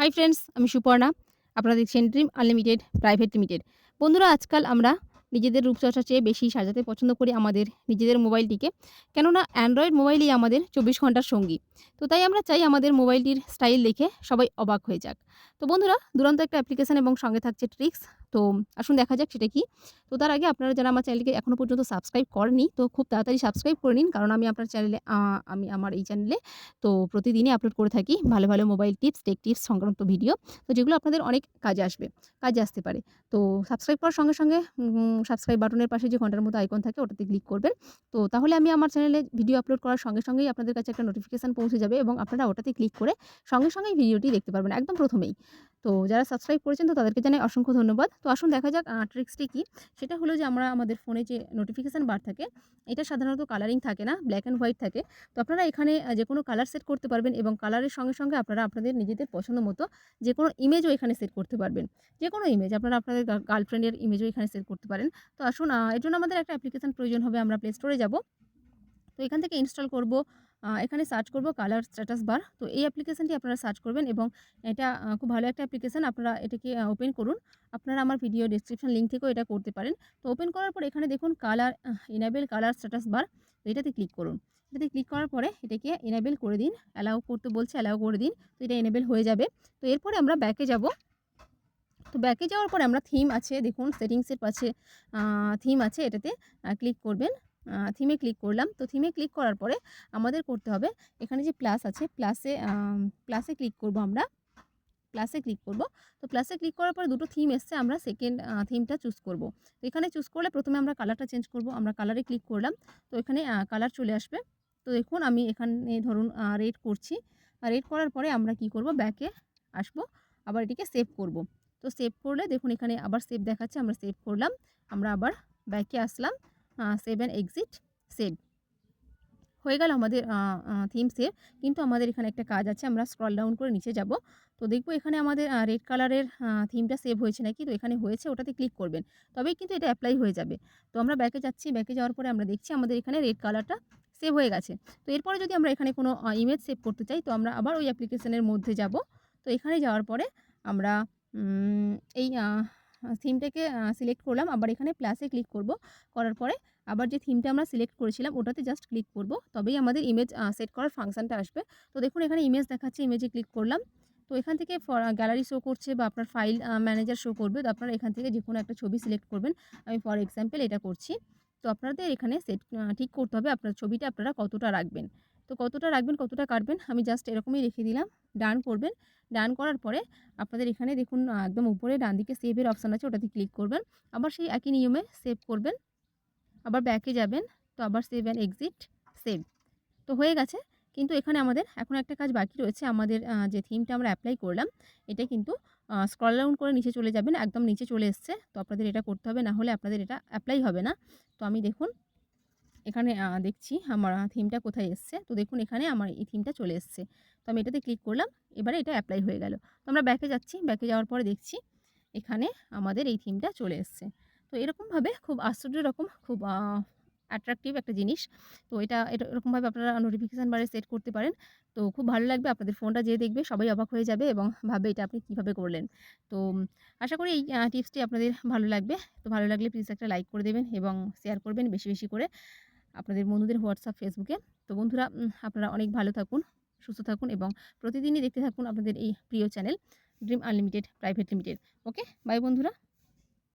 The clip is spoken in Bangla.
হাই ফ্রেন্ডস আমি সুপর্ণা। আপনারা দেখছেন ড্রিম আনলিমিটেড প্রাইভেট লিমিটেড বন্ধুরা আজকাল আমরা নিজেদের রূপচর্চা চেয়ে বেশি সাজাতে পছন্দ করি আমাদের নিজেদের মোবাইলটিকে। কেননা অ্যান্ড্রয়েড মোবাইলই আমাদের চব্বিশ ঘণ্টার সঙ্গী। তো তাই আমরা চাই আমাদের মোবাইলটির স্টাইল দেখে সবাই অবাক হয়ে যাক। তো বন্ধুরা, দুরন্ত একটা অ্যাপ্লিকেশন এবং সঙ্গে থাকছে ট্রিক্স তো আসুন দেখা যাক সেটা কি। তো তার আগে আপনারা যারা আমার চ্যানেলকে এখনও পর্যন্ত সাবস্ক্রাইব করেনি তো খুব তাড়াতাড়ি সাবস্ক্রাইব করে নিন। কারণ আমি আপনার চ্যানেলে আমি আমার এই চ্যানেলে তো প্রতিদিনই আপলোড করে থাকি ভালো ভালো মোবাইল টিপস টেক টিপস সংক্রান্ত ভিডিও তো যেগুলো আপনাদের অনেক কাজে আসবে, কাজে আসতে পারে। তো সাবস্ক্রাইব করার সঙ্গে সঙ্গে সাবস্ক্রাইব বাটনের পাশে যে ঘণ্টার মতো আইকন থাকে ওটাতে ক্লিক করবেন। তো তাহলে আমি আমার চ্যানেলে ভিডিও আপলোড করার সঙ্গে সঙ্গেই আপনাদের কাছে একটা নোটিফিকেশান পৌঁছে যাবে এবং আপনারা ওটাতে ক্লিক করে সঙ্গে সঙ্গেই ভিডিওটি দেখতে পারবেন একদম প্রথমেই। তো যারা সাবস্ক্রাইব করেছেন তো তাদেরকে জানাই অসংখ্য ধন্যবাদ। তো আসুন দেখা যাক ট্রিক্সটি কী? সেটা হলো যে আমরা আমাদের ফোনে যে নোটিফিকেশান বার থাকে, এটা সাধারণত কালারিং থাকে না ব্ল্যাক অ্যান্ড হোয়াইট থাকে। তো আপনারা এখানে যে কোনো কালার সেট করতে পারবেন এবং কালারের সঙ্গে সঙ্গে আপনারা আপনাদের নিজেদের পছন্দ মতো যে কোনো ইমেজও এখানে সেট করতে পারবেন। যে কোনো ইমেজ আপনারা আপনাদের গার্লফ্রেন্ডের ইমেজও এখানে সেট করতে পারেন। তো আসুন এর জন্য আমাদের একটা অ্যাপ্লিকেশান প্রয়োজন হবে, আমরা প্লে স্টোরে যাব। তো এখান থেকে ইনস্টল করব। এখানে সার্চ করব কালার স্ট্যাটাস বার তো এই অ্যাপ্লিকেশানটি আপনারা সার্চ করবেন এবং এটা খুব ভালো একটা অ্যাপ্লিকেশান আপনারা এটাকে ওপেন করুন। আপনারা আমার ভিডিও ডিসক্রিপশন লিঙ্ক থেকেও এটা করতে পারেন। তো ওপেন করার পর এখানে দেখুন colour enable colour status bar তো এটাতে ক্লিক করুন। এটাতে ক্লিক করার পরে এটাকে এনাবেল করে দিন অ্যালাউ করতে বলছে অ্যালাউ করে দিন, তো এটা এনেবেল হয়ে যাবে। তো এরপরে আমরা ব্যাকে যাব। তো ব্যাকে যাওয়ার পরে আমরা থিম আছে, দেখুন সেটিংসের পাশে থিম আছে এটাতে ক্লিক করবেন। থিমে ক্লিক করলাম। তো থিমে ক্লিক করার পরে আমাদের করতে হবে, এখানে যে প্লাস আছে প্লাসে প্লাসে ক্লিক করব আমরা। প্লাসে ক্লিক করব। তো প্লাসে ক্লিক করার পরে দুটো থিম এসছে, আমরা সেকেন্ড থিমটা চুজ করব। তো এখানে চুজ করলে প্রথমে আমরা কালারটা চেঞ্জ করব। আমরা কালারে ক্লিক করলাম। তো এখানে কালার চলে আসবে। তো দেখুন আমি এখানে ধরুন রেড করছি। রেড করার পরে আমরা কি করব? ব্যাকে আসব। আবার এটিকে সেভ করব। তো সেভ করলে দেখুন এখানে আবার সেভ দেখাচ্ছে, আমরা সেভ করলাম। আমরা আবার ব্যাকে আসলাম। সেভ অ্যান্ড এক্সিট সেভ হয়ে গেল আমাদের থিম সেভ কিন্তু আমাদের এখানে একটা কাজ আছে, আমরা স্ক্রল ডাউন করে নিচে যাব। তো দেখব এখানে আমাদের রেড কালারের থিমটা সেভ হয়েছে নাকি? তো এখানে হয়েছে, ওটাতে ক্লিক করবেন। তবেই কিন্তু এটা অ্যাপ্লাই হয়ে যাবে। তো আমরা ব্যাকে যাচ্ছি ব্যাকে যাওয়ার পরে আমরা দেখছি আমাদের এখানে রেড কালারটা সেভ হয়ে গেছে। তো এরপরে যদি আমরা এখানে কোনো ইমেজ সেভ করতে চাই, তো আমরা আবার ওই অ্যাপ্লিকেশনের মধ্যে যাব। তো এখানে যাওয়ার পরে আমরা এই থিমটাকে সিলেক্ট করলাম। আবার এখানে প্লাসে ক্লিক করব। করার পরে আবার যে থিমটা আমরা সিলেক্ট করেছিলাম, ওটাতে জাস্ট ক্লিক করব। তবেই আমাদের ইমেজ সেট করার ফাংশানটা আসবে। তো দেখুন, এখানে ইমেজ দেখাচ্ছে ইমেজে ক্লিক করলাম। তো এখান থেকে গ্যালারি শো করছে বা আপনার ফাইল ম্যানেজার শো করবে, তো আপনারা এখান থেকে যে কোনো একটা ছবি সিলেক্ট করবেন। আমি ফর এক্সাম্পল এটা করছি। তো আপনাদের এখানে সেট ঠিক করতে হবে। আপনার ছবিটা আপনারা কতটা রাখবেন? তো কতটা রাখবেন, কতটা কাটবেন, আমি জাস্ট এরকমই রেখে দিলাম। ডান করবেন। ডান করার পরে আপনাদের এখানে দেখুন একদম উপরে ডান দিকে সেভের অপশান আছে, ওটাতে ক্লিক করবেন। আবার সেই একই নিয়মে সেভ করবেন। আবার ব্যাকে যাবেন। তো আবার সেভ অ্যান্ড এক্সিট সেভ তো হয়ে গেছে। কিন্তু এখানে আমাদের এখন একটা কাজ বাকি রয়েছে। আমাদের যে থিমটা আমরা অ্যাপ্লাই করলাম, এটা কিন্তু স্ক্রল ডাউন করে নিচে চলে যাবেন। একদম নিচে চলে এসছে। তো আপনাদের এটা করতে হবে, না হলে আপনাদের এটা অ্যাপ্লাই হবে না। তো আমি দেখুন এখানে দেখছি আমার থিমটা কোথায় এসছে। তো দেখুন এখানে আমার এই থিমটা চলে এসছে। তো আমি এটাতে ক্লিক করলাম, এবারে এটা অ্যাপ্লাই হয়ে গেল। তো আমরা ব্যাকে যাচ্ছি ব্যাকে যাওয়ার পরে দেখছি এখানে আমাদের এই থিমটা চলে এসছে। তো এরকমভাবে খুব আশ্চর্য রকম খুব অ্যাট্রাকটিভ একটা জিনিস। তো এটা এটা এরকমভাবে আপনারা নোটিফিকেশান বারে সেট করতে পারেন। তো খুব ভালো লাগবে, আপনাদের ফোনটা যে দেখবে, সবাই অবাক হয়ে যাবে এবং ভাববে এটা আপনি কীভাবে করলেন। তো আশা করি এই টিপসটি আপনাদের ভালো লাগবে। তো ভালো লাগলে প্লিজ একটা লাইক করে দেবেন এবং শেয়ার করবেন বেশি বেশি করে। আপনাদের বন্ধুদের হোয়াটসঅ্যাপ, ফেসবুকে। তো বন্ধুরা আপনারা অনেক ভালো থাকুন, সুস্থ থাকুন এবং প্রতিদিনই দেখতে থাকুন আপনাদের এই প্রিয় channel, dream unlimited private limited. Okay, bye বন্ধুরা।